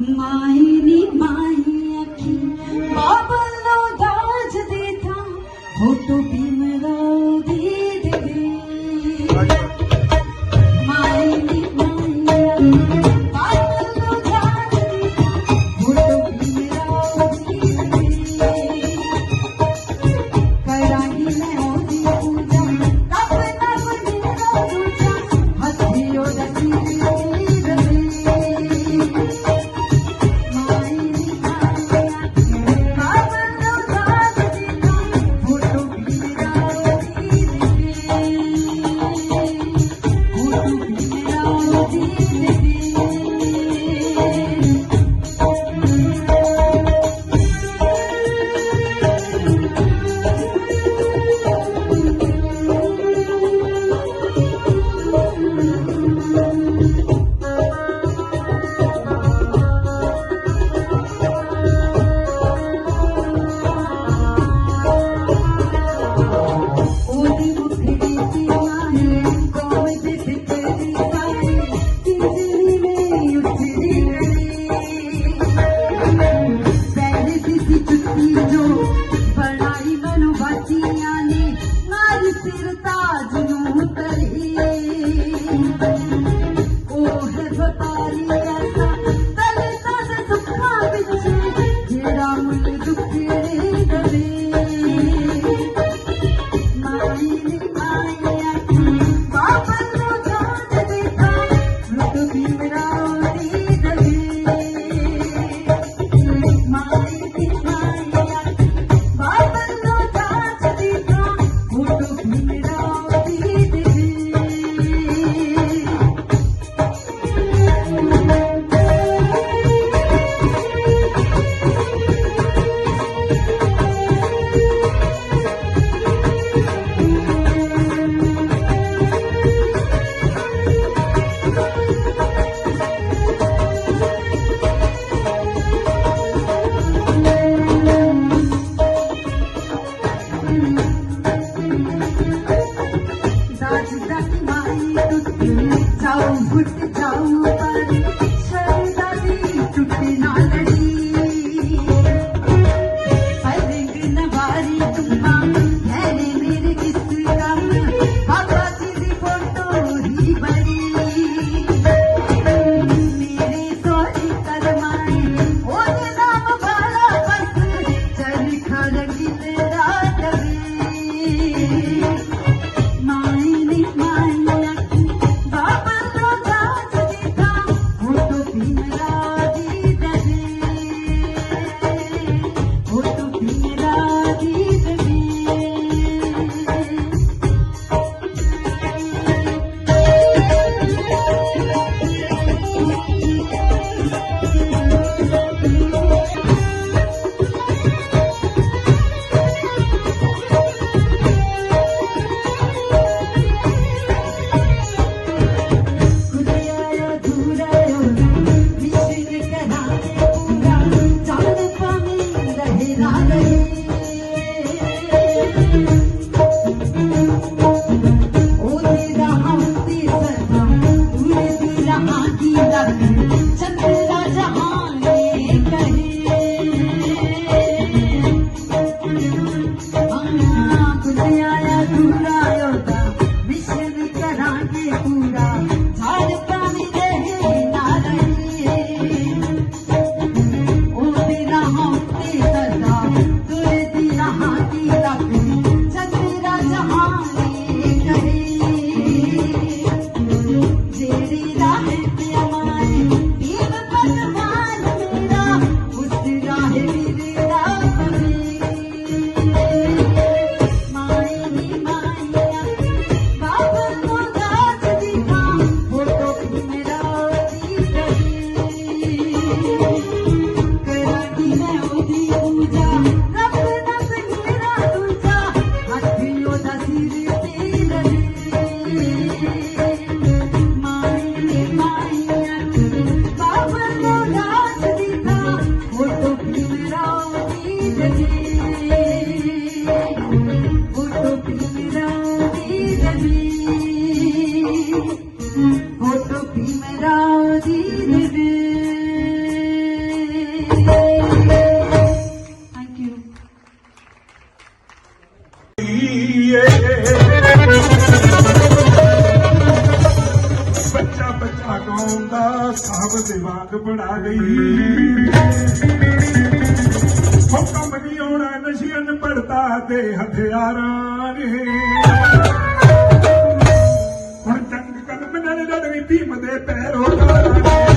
মায়েরি মায়ের আখি বাবা দাজ দিতাম। ফটো ਕੰਮ ਦਿਮਾਗ ਬਣਾ ਗਈ ਹੁਕਮ ਨਹੀਂ ਆਉਣਾ, ਨਸ਼ਿਆਂ ਨੇ ਪੜਤਾ ਤੇ ਹਥਿਆਰਾਂ ਨੇ। ਹੁਣ ਚੰਗ ਕਦਮ ਨਾਲ ਲੜਨੀ ਭੀਮ ਦੇ ਪੈਰੋਂ ਦਾ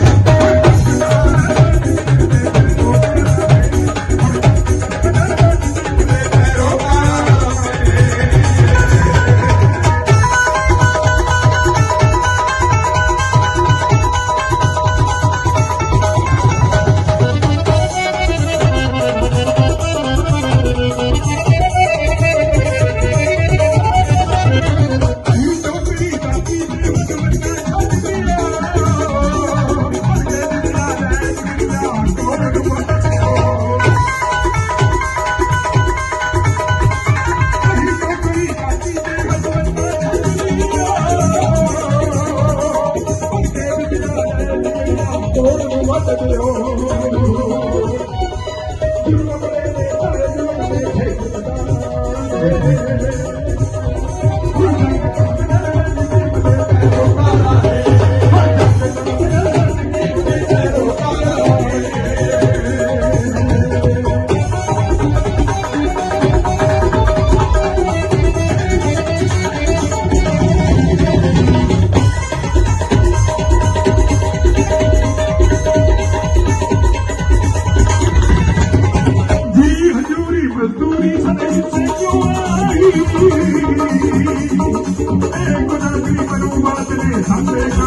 சந்தேக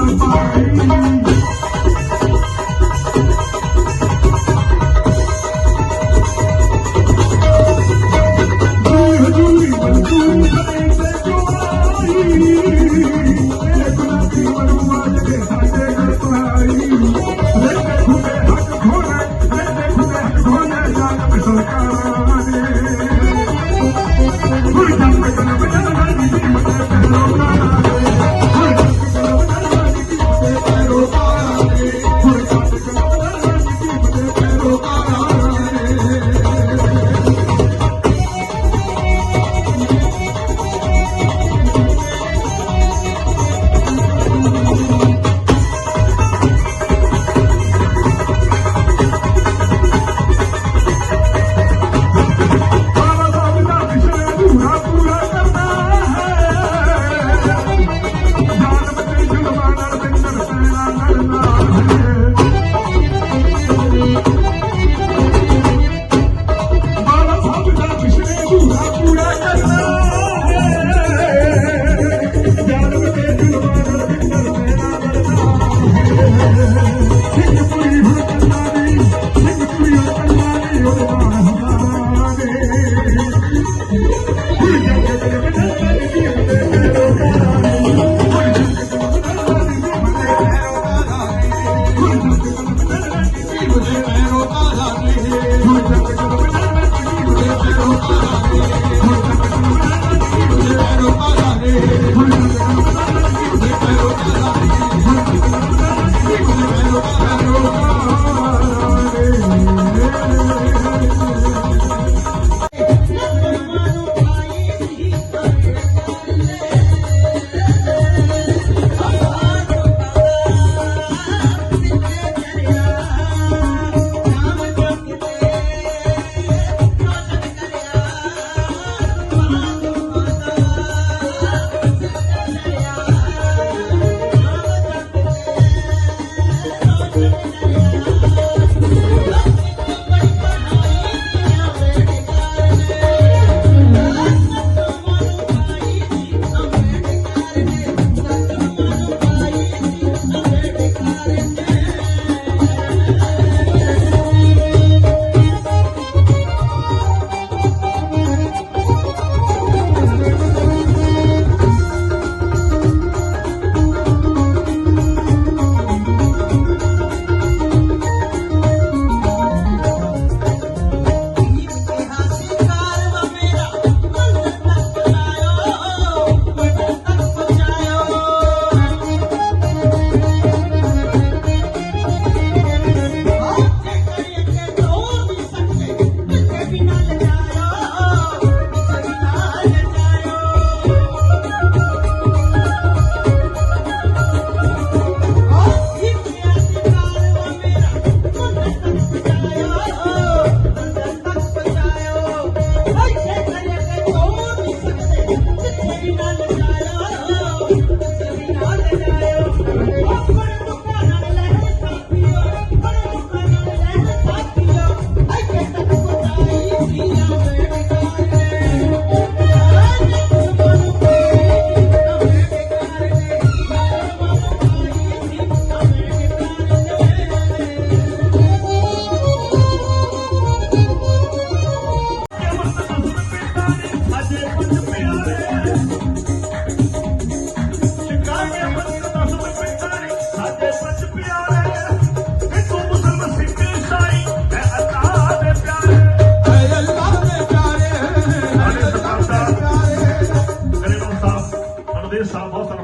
cabeça, bota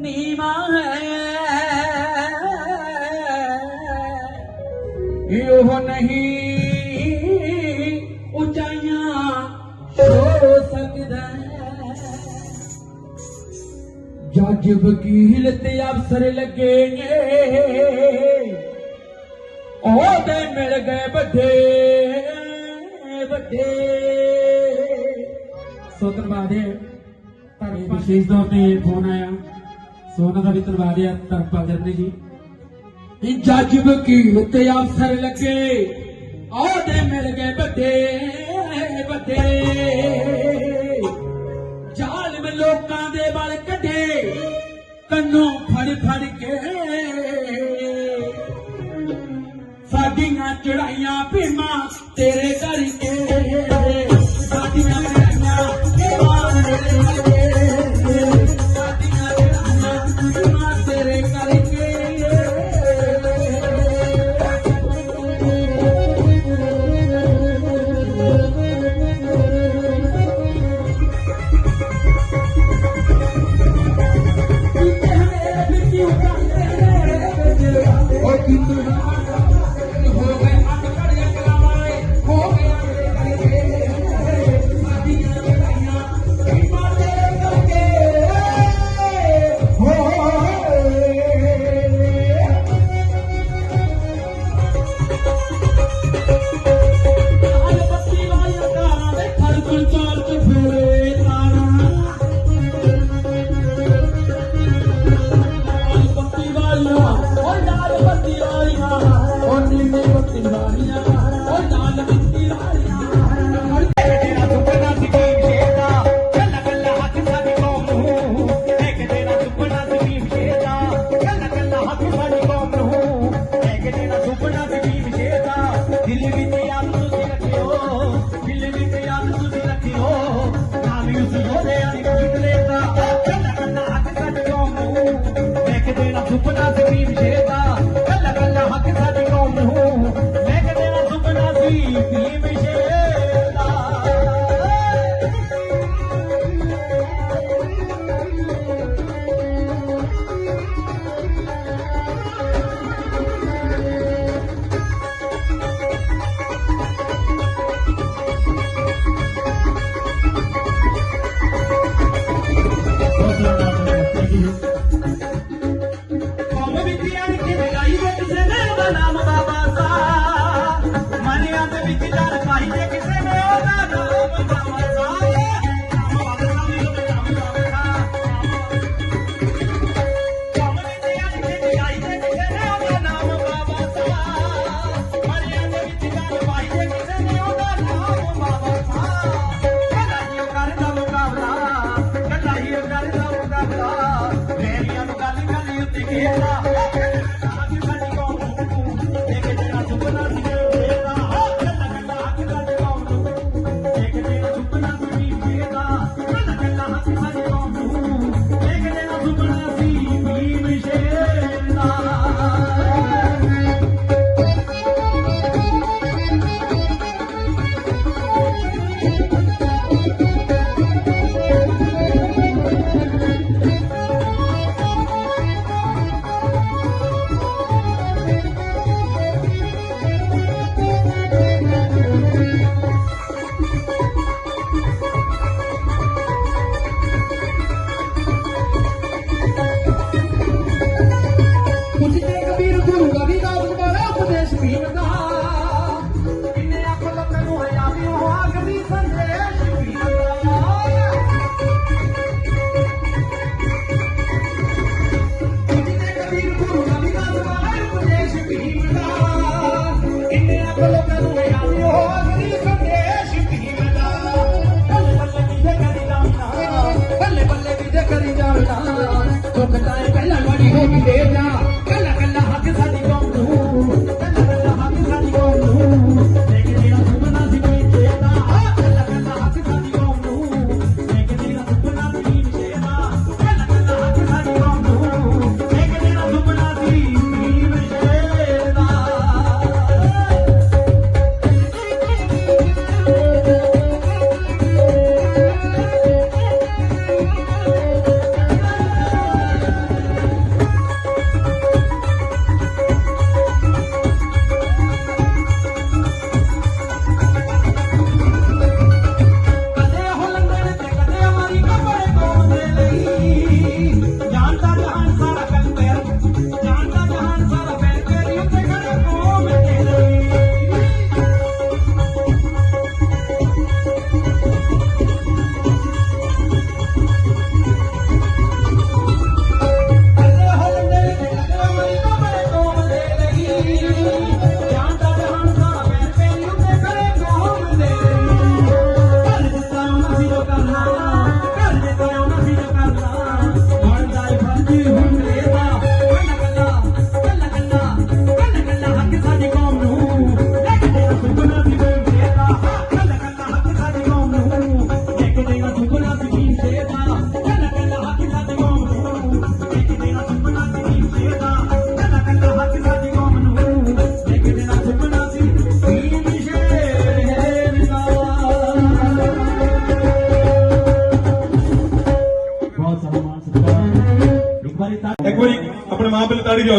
ਨੀਵਾ ਹੈ। ਉਹ ਨਹੀਂ ਉਚਾਈਆਂ ਹੋ ਸਕਦਾ। ਜੱਜ ਵਕੀਲ ਤੇ ਅਫਸਰ ਲੱਗੇ ਨੇ ਉਹਦੇ ਮਿਲ ਗਏ ਵੱਡੇ ਵੱਡੇ। ਸੋਤਰ ਬਾਦੇ ਤਾਂ ਵਿਸ਼ੇਸ਼ ਤੌਰ ਤੇ ਫੋਨ ਆਇਆ। ਸੋ ਦਾ ਵੀ ਧੰਨਵਾਦ ਹੈ ਧੰਨਵਾਦ ਜਰਨੇ ਜੀ। ਇਹ ਜੱਜਬ ਕੀ ਤੇ ਅਫਸਰ ਲੱਗੇ ਆਉਦੇ ਮਿਲ ਗਏ ਬੱਦੇ ਬੱਦੇ ਜ਼ਾਲਮ ਲੋਕਾਂ ਦੇ ਵੱਲ ਕੱਢੇ, ਕੰਨੋਂ ਫੜ ਫੜ ਕੇ। ਸਾਡੀਆਂ ਚੜਾਈਆਂ ਭੀਮਾਂ ਤੇਰੇ ਘਰ ਕਰਕੇ।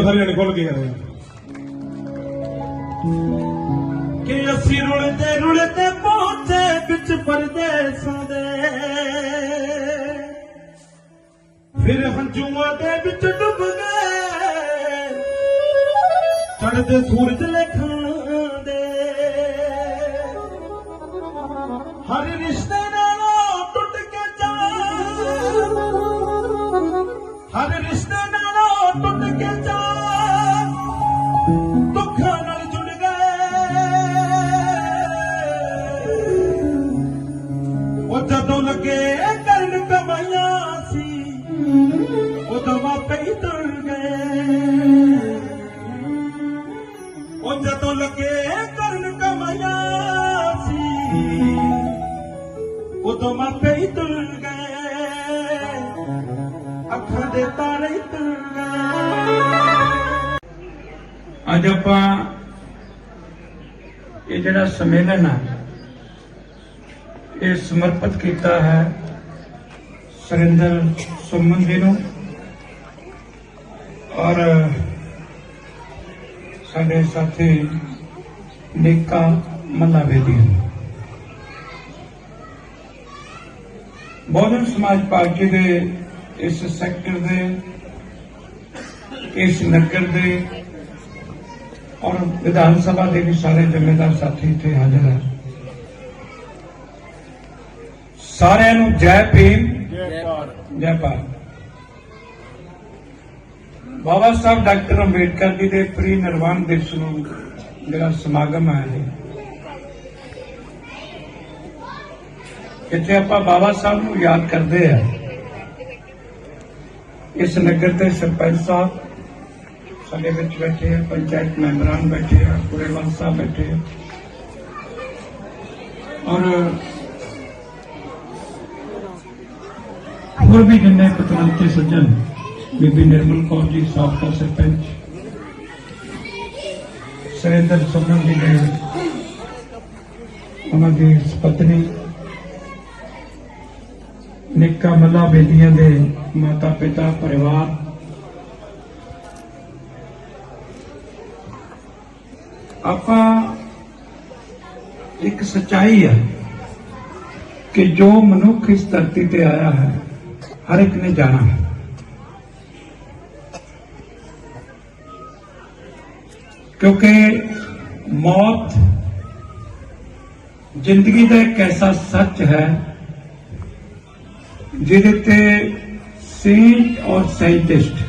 ਚਲੋ ਸਾਰੇ ਜਣੇ ਖੁੱਲ ਕੇ ਆਏ ਕਿ ਅਸੀਂ ਰੁਲਦੇ ਰੁਲਦੇ ਪਹੁੰਚੇ ਵਿੱਚ ਪਰਦੇਸਾਂ ਦੇ ਫਿਰ ਹੰਝੂਆਂ ਦੇ ਵਿੱਚ ਡੁੱਬ ਗਏ। ਚੜਦੇ ਸੂਰਜ ਲੈ ਸਾਡੇ ਸਾਥੀ ਨੇਕਾ ਮੱਲਾ ਬੇਦੀ ਹਨ ਬਹੁਜਨ ਸਮਾਜ ਪਾਰਟੀ ਦੇ ਇਸ ਸੈਕਟਰ ਦੇ ਇਸ ਨਗਰ ਦੇ ਔਰ ਵਿਧਾਨ ਸਭਾ ਦੇ ਵੀ ਸਾਰੇ ਜ਼ਿੰਮੇਦਾਰ ਸਾਥੀ ਇੱਥੇ ਹਾਜ਼ਰ ਹਨ। ਸਾਰਿਆਂ ਨੂੰ ਜੈ ਭੀਮ ਜੈ ਭਾਰਤ। ਜੈ ਭਾਰਤ। ਬਾਬਾ ਸਾਹਿਬ ਡਾਕਟਰ ਅੰਬੇਡਕਰ ਜੀ ਦੇ ਪ੍ਰੀ ਨਿਰਵਾਣ ਦਿਵਸ ਨੂੰ ਜਿਹੜਾ ਸਮਾਗਮ ਹੈ ਇੱਥੇ ਆਪਾਂ ਬਾਬਾ ਸਾਹਿਬ ਨੂੰ ਯਾਦ ਕਰਦੇ ਆ। ਇਸ ਨਗਰ ਦੇ ਸਰਪੰਚ ਸਾਹਿਬ, ਸਾਡੇ ਵਿੱਚ ਬੈਠੇ ਆ, ਪੰਚਾਇਤ ਮੈਂਬਰਾਂ ਬੈਠੇ ਆ ਪੁਰੇਵਾਲ ਸਾਹਿਬ ਬੈਠੇ ਆ। ਔਰ ਹੋਰ ਵੀ ਜਿੰਨੇ ਪਤਵੰਤੇ ਸੱਜਣ ਬੀਬੀ ਨਿਰਮਲ ਕੌਰ ਜੀ, ਸਾਬਕਾ ਸਰਪੰਚ। ਸੁਰਿੰਦਰ ਸੁਮਨ ਜੀ ਨੇ ਉਹਨਾਂ ਦੀ ਪਤਨੀ ਨਿੱਕਾ ਮੱਲਾ ਬੇਦੀਆਂ ਦੇ ਮਾਤਾ ਪਿਤਾ ਪਰਿਵਾਰ ਆਪਾਂ ਇੱਕ ਸਚਾਈ ਹੈ ਕਿ ਜੋ ਮਨੁੱਖ ਇਸ ਧਰਤੀ ਤੇ ਆਇਆ ਹੈ, ਹਰ ਇੱਕ ਨੇ ਜਾਣਾ ਹੈ। ਕਿਉਂਕਿ ਮੌਤ ਜ਼ਿੰਦਗੀ ਦਾ ਇੱਕ ਐਸਾ ਸੱਚ ਹੈ ਜਿਹਦੇ ਤੇ ਸੇਂਟ ਔਰ ਸਾਇੰਟਿਸਟ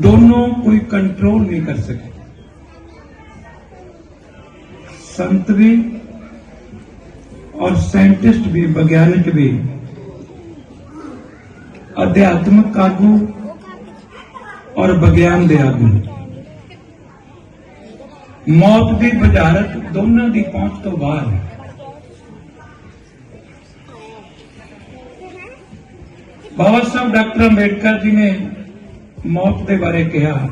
ਦੋਨੋਂ ਕੋਈ ਕੰਟਰੋਲ ਨਹੀਂ ਕਰ ਸਕੇ ਸੰਤ ਵੀ ਔਰ ਸਾਇੰਟਿਸਟ ਵੀ ਵਿਗਿਆਨਕ ਵੀ ਅਧਿਆਤਮਕ ਆਗੂ ਔਰ ਵਿਗਿਆਨ ਦੇ ਆਗੂ ਮੌਤ ਦੀ ਬੁਝਾਰਤ ਦੋਨਾਂ ਦੀ ਪਹੁੰਚ ਤੋਂ ਬਾਹਰ ਹੈ। ਬਾਬਾ ਸਾਹਿਬ ਡਾਕਟਰ ਅੰਬੇਡਕਰ ਜੀ ਨੇ ਮੌਤ ਦੇ ਬਾਰੇ ਕਿਹਾ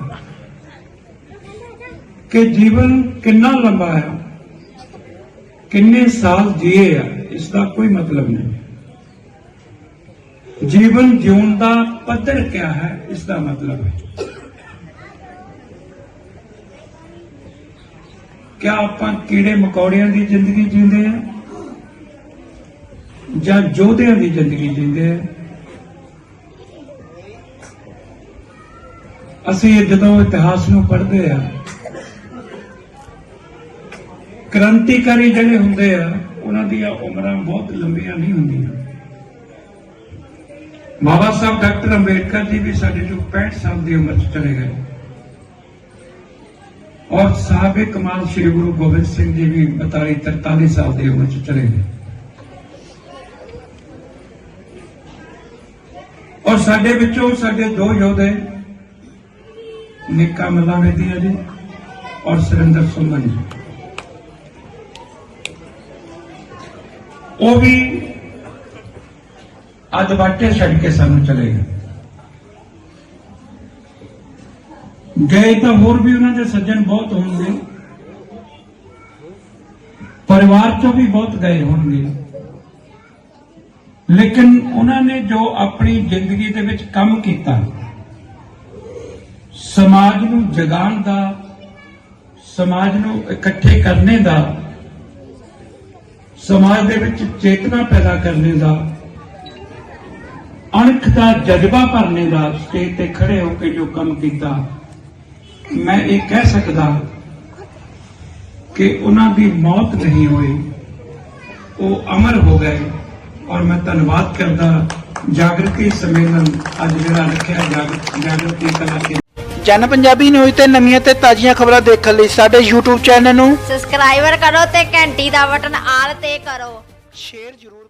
ਕਿ ਜੀਵਨ ਕਿੰਨਾ ਲੰਬਾ ਹੈ, ਕਿੰਨੇ ਸਾਲ ਜੀਏ ਆ, ਇਸ ਦਾ ਕੋਈ ਮਤਲਬ ਨਹੀਂ। ਜੀਵਨ ਜਿਉਣ ਦਾ ਪੱਧਰ ਕਿਆ ਹੈ, ਇਸ ਦਾ ਮਤਲਬ ਹੈ। ਕਿਆ ਆਪਾਂ ਕੀੜੇ ਮਕੌੜਿਆਂ ਦੀ ਜ਼ਿੰਦਗੀ ਜੀਂਦੇ ਆ? ਜਾਂ ਯੋਧਿਆਂ ਦੀ ਜ਼ਿੰਦਗੀ ਜੀਂਦੇ ਆ? ਅਸੀਂ ਜਦੋਂ ਇਤਿਹਾਸ ਨੂੰ ਪੜ੍ਹਦੇ ਆ, ਕ੍ਰਾਂਤੀਕਾਰੀ ਜਿਹੜੇ ਹੁੰਦੇ ਆ, ਉਹਨਾਂ ਦੀਆਂ ਉਮਰਾਂ ਬਹੁਤ ਲੰਬੀਆਂ ਨਹੀਂ ਹੁੰਦੀਆਂ। ਬਾਬਾ ਸਾਹਿਬ ਡਾਕਟਰ ਅੰਬੇਡਕਰ ਜੀ ਵੀ ਸਾਡੇ ਜੋ 65 ਸਾਲ ਦੀ ਉਮਰ 'ਚ ਚਲੇ ਗਏ। ਔਰ ਸਾਹਬੇ ਕਮਾਲ ਸ੍ਰੀ ਗੁਰੂ ਗੋਬਿੰਦ ਸਿੰਘ ਜੀ ਵੀ 42 43 ਸਾਲ ਦੀ ਉਮਰ 'ਚ ਚਲੇ ਗਏ। ਔਰ ਸਾਡੇ ਵਿੱਚੋਂ ਸਾਡੇ ਦੋ ਯੋਧੇ ਨਿੱਕਾ ਮੱਲਾ ਵੇਦੀਆ ਜੀ ਔਰ ਸੁਰਿੰਦਰ ਸੁਮਨ ਜੀ। ਉਹ ਵੀ ਅੱਜ ਬਾਟੇ ਛੱਡ ਕੇ ਸਾਨੂੰ ਚਲੇ ਗਏ। ਗਏ ਤਾਂ ਹੋਰ ਵੀ ਉਹਨਾਂ ਦੇ ਸੱਜਣ ਬਹੁਤ ਹੋਣਗੇ। ਪਰਿਵਾਰ ਚੋਂ ਵੀ ਬਹੁਤ ਗਏ ਹੋਣਗੇ। ਲੇਕਿਨ ਉਹਨਾਂ ਨੇ ਜੋ ਆਪਣੀ ਜ਼ਿੰਦਗੀ ਦੇ ਵਿੱਚ ਕੰਮ ਕੀਤਾ, ਸਮਾਜ ਨੂੰ ਜਗਾਉਣ ਦਾ, ਸਮਾਜ ਨੂੰ ਇਕੱਠੇ ਕਰਨੇ ਦਾ, ਸਮਾਜ ਦੇ ਵਿੱਚ ਚੇਤਨਾ ਪੈਦਾ ਕਰਨੇ ਦਾ, ਅਣਖ ਦਾ ਜਜ਼ਬਾ ਭਰਨੇ ਦਾ, ਸਟੇਜ ਤੇ ਖੜੇ ਹੋ ਕੇ ਜੋ ਕੰਮ ਕੀਤਾ ਮੈਂ ਇਹ ਕਹਿ ਸਕਦਾ ਕਿ ਉਹਨਾਂ ਦੀ ਮੌਤ ਨਹੀਂ ਹੋਈ। ਉਹ ਅਮਰ ਹੋ ਗਏ ਔਰ ਮੈਂ ਧੰਨਵਾਦ ਕਰਦਾ ਜਾਗਰਤੀ ਸੰਮੇਲਨ ਅੱਜ ਜਿਹੜਾ ਰੱਖਿਆ ਜਾਗਰ- ਜਾਗਰਤੀ ਕਲਾ ਕੇ ਜਨ ਪੰਜਾਬੀ ਨਿਊਜ਼ ਤੇ ਨਵੀਆਂ ਤੇ ਤਾਜ਼ੀਆਂ ਖਬਰਾਂ ਦੇਖਣ ਲਈ ਸਾਡੇ YouTube ਚੈਨਲ ਨੂੰ ਸਬਸਕ੍ਰਾਈਬਰ ਕਰੋ ਤੇ ਘੰਟੀ ਦਾ ਬਟਨ ਆਲ ਤੇ ਕਰੋ। ਸ਼ੇਅਰ ਜ਼ਰੂਰ